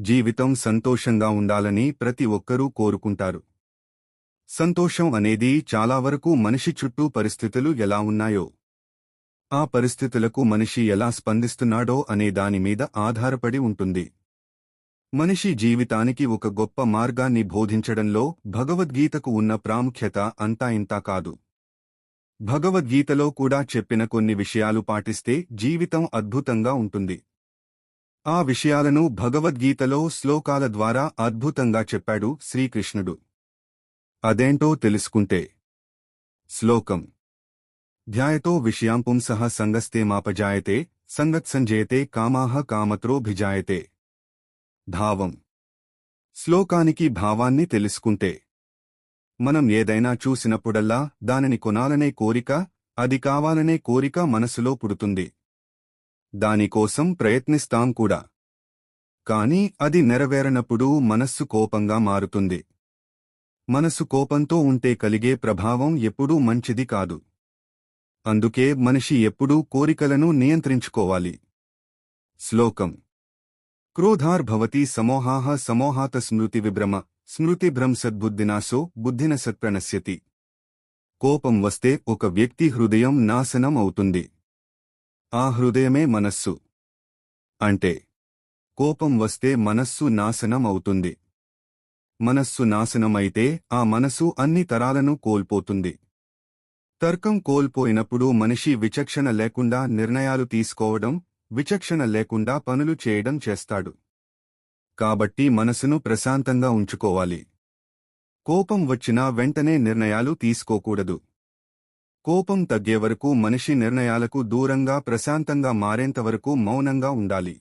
జీవితం సంతోషంగా ఉండాలని ప్రతి ఒక్కరూ కోరుకుంటారు. సంతోషం అనేది చాలా వరకు మనిషి చుట్టూ పరిస్థితులు ఎలా ఉన్నాయో ఆ పరిస్థితులకు మనిషి ఎలా స్పందిస్తున్నాడో అనే దానిమీద ఆధారపడి ఉంటుంది. మనిషి జీవితానికి ఒక గొప్ప మార్గాన్ని బోధించడంలో భగవద్గీతకు ఉన్న ప్రాముఖ్యత అంతా ఇంతా కాదు. భగవద్గీతలో కూడా చెప్పిన కొన్ని విషయాలు పాటిస్తే జీవితం అద్భుతంగా ఉంటుంది. ఆ విషయాలను భగవద్గీతలో శ్లోకాల ద్వారా అద్భుతంగా చెప్పాడు శ్రీకృష్ణుడు. అదేంటో తెలుసుకుంటే. శ్లోకం. ధ్యాయతో విషయాం పుంసః సంగస్తే మాపజాయతే సంగత్సంజయతే కామాహ కామత్రోభిజాయతే భావం. శ్లోకానికి భావాన్ని తెలుసుకుంటే. మనం ఏదైనా చూసినప్పుడల్లా దానిని కొనాలనే కోరిక అది కావాలనే కోరిక మనసులో పుడుతుంది. దానికోసం ప్రయత్నిస్తాం కూడా. కాని అది నెరవేరనప్పుడు మనస్సు కోపంగా మారుతుంది. మనసు కోపంతో ఉంటే కలిగే ప్రభావం ఎప్పుడూ మంచిది కాదు. అందుకే మనిషి ఎప్పుడూ కోరికలను నియంత్రించుకోవాలి. శ్లోకం. క్రోధార్భవతి సమోహాహ సమోహాత స్మృతి విభ్రమ స్మృతిభ్రంసద్బుద్ధినాశో బుద్ధిన సత్ప్రణశ్యతి. కోపం వస్తే ఒక వ్యక్తి హృదయం నాశనం అవుతుంది. ఆ హృదయమే మనస్సు. అంటే కోపం వస్తే మనస్సు నాశనం అవుతుంది మనస్సు నాశనమైతే ఆ మనసు అన్ని తరాలను కోల్పోతుంది. తర్కం కోల్పోయినప్పుడు మనిషి విచక్షణ లేకుండా నిర్ణయాలు తీసుకోవడం విచక్షణ లేకుండా పనులు చేయడం చేస్తాడు. కాబట్టి మనసును ప్రశాంతంగా ఉంచుకోవాలి. కోపం వచ్చినా వెంటనే నిర్ణయాలు తీసుకోకూడదు. కోపం తగ్గే వరకు మనిషి నిర్ణయాలకు దూరంగా ప్రశాంతంగా మారేంతవరకు మౌనంగా ఉండాలి.